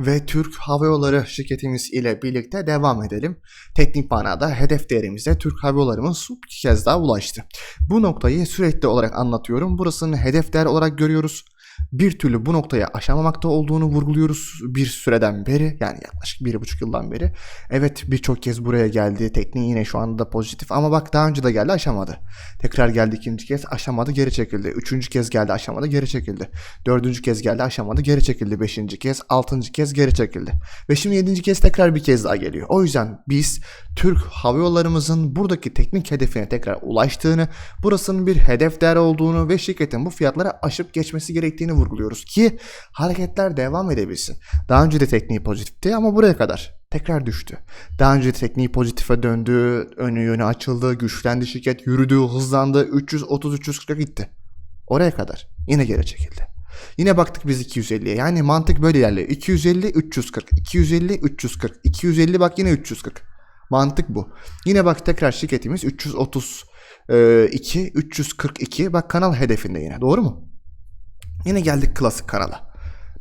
Ve Türk Hava Yolları şirketimiz ile birlikte devam edelim. Teknik manada hedef değerimize Türk Hava Yollarımız bir kez daha ulaştı. Bu noktayı sürekli olarak anlatıyorum. Burasını hedef değer olarak görüyoruz. Bir türlü bu noktaya aşamamakta olduğunu vurguluyoruz bir süreden beri yani yaklaşık bir buçuk yıldan beri. Evet birçok kez buraya geldi. Tekniği yine şu anda da pozitif ama bak daha önce de geldi aşamadı. Tekrar geldi ikinci kez aşamadı geri çekildi. Üçüncü kez geldi aşamadı geri çekildi. Dördüncü kez geldi aşamadı geri çekildi. Beşinci kez, altıncı kez geri çekildi. Ve şimdi yedinci kez tekrar bir kez daha geliyor. O yüzden biz Türk Hava Yollarımızın buradaki teknik hedefine tekrar ulaştığını, burasının bir hedef değer olduğunu ve şirketin bu fiyatlara aşıp geçmesi gerektiğini vurguluyoruz ki hareketler devam edebilsin. Daha önce de tekniği pozitifti ama buraya kadar tekrar düştü. Daha önce tekniği pozitife döndü, önü yönü açıldı, güçlendi şirket, yürüdü, hızlandı, 330-340'a gitti. Oraya kadar yine geri çekildi. Yine baktık biz 250'ye. Yani mantık böyle ilerliyor. 250 340, 250 340, 250 bak yine 340. Mantık bu. Yine bak tekrar şirketimiz 332, 342. Bak kanal hedefinde yine. Doğru mu? Yine geldik klasik kanala.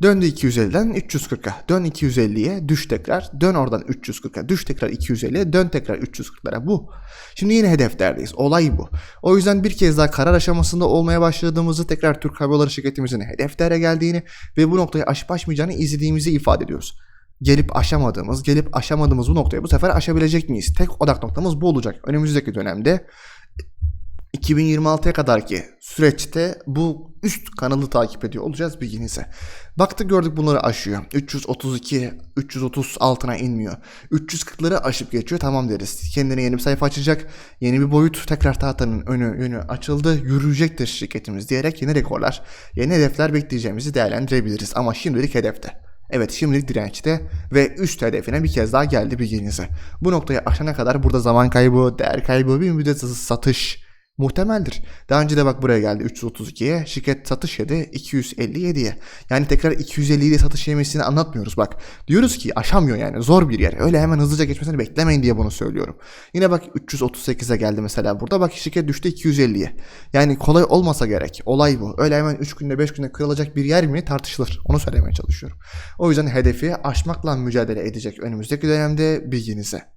Döndü 250'den 340'a. Dön 250'ye düş tekrar. Dön oradan 340'a. Düş tekrar 250'ye. Dön tekrar 340'lara. Bu. Şimdi yine hedeflerdeyiz. Olay bu. O yüzden bir kez daha karar aşamasında olmaya başladığımızı tekrar Türk Hava Yolları şirketimizin hedeflere geldiğini ve bu noktayı aşıp aşmayacağını izlediğimizi ifade ediyoruz. Gelip aşamadığımız, gelip aşamadığımız bu noktayı bu sefer aşabilecek miyiz? Tek odak noktamız bu olacak. Önümüzdeki dönemde 2026'ya kadarki süreçte bu üst kanalı takip ediyor olacağız bilginize. Baktık gördük bunları aşıyor. 332, 330 altına inmiyor. 340'ları aşıp geçiyor tamam deriz. Kendine yeni bir sayfa açacak. Yeni bir boyut tekrar tahtanın önü yönü açıldı. Yürüyecektir şirketimiz diyerek yeni rekorlar, yeni hedefler bekleyeceğimizi değerlendirebiliriz. Ama şimdilik hedefte. Evet şimdilik dirençte ve üst hedefine bir kez daha geldi bilginize. Bu noktayı aşana kadar burada zaman kaybı, değer kaybı, bir müddet satış muhtemeldir. Daha önce de bak buraya geldi 332'ye. Şirket satış yedi 257'ye. Yani tekrar 257'ye satış yemesini anlatmıyoruz bak. Diyoruz ki aşamıyor yani zor bir yer. Öyle hemen hızlıca geçmesini beklemeyin diye bunu söylüyorum. Yine bak 338'e geldi mesela burada. Bak şirket düştü 250'ye. Yani kolay olmasa gerek. Olay bu. Öyle hemen 3 günde 5 günde kırılacak bir yer mi tartışılır. Onu söylemeye çalışıyorum. O yüzden hedefi aşmakla mücadele edecek önümüzdeki dönemde bilginize.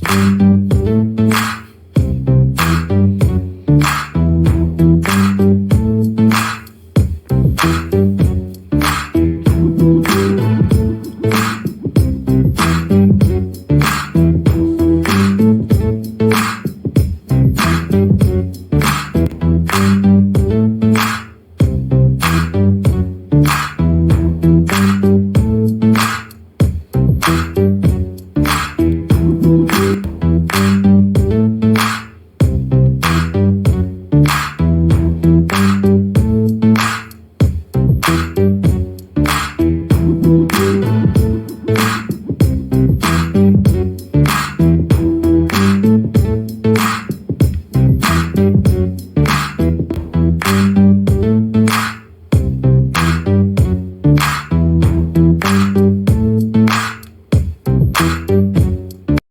Thank you.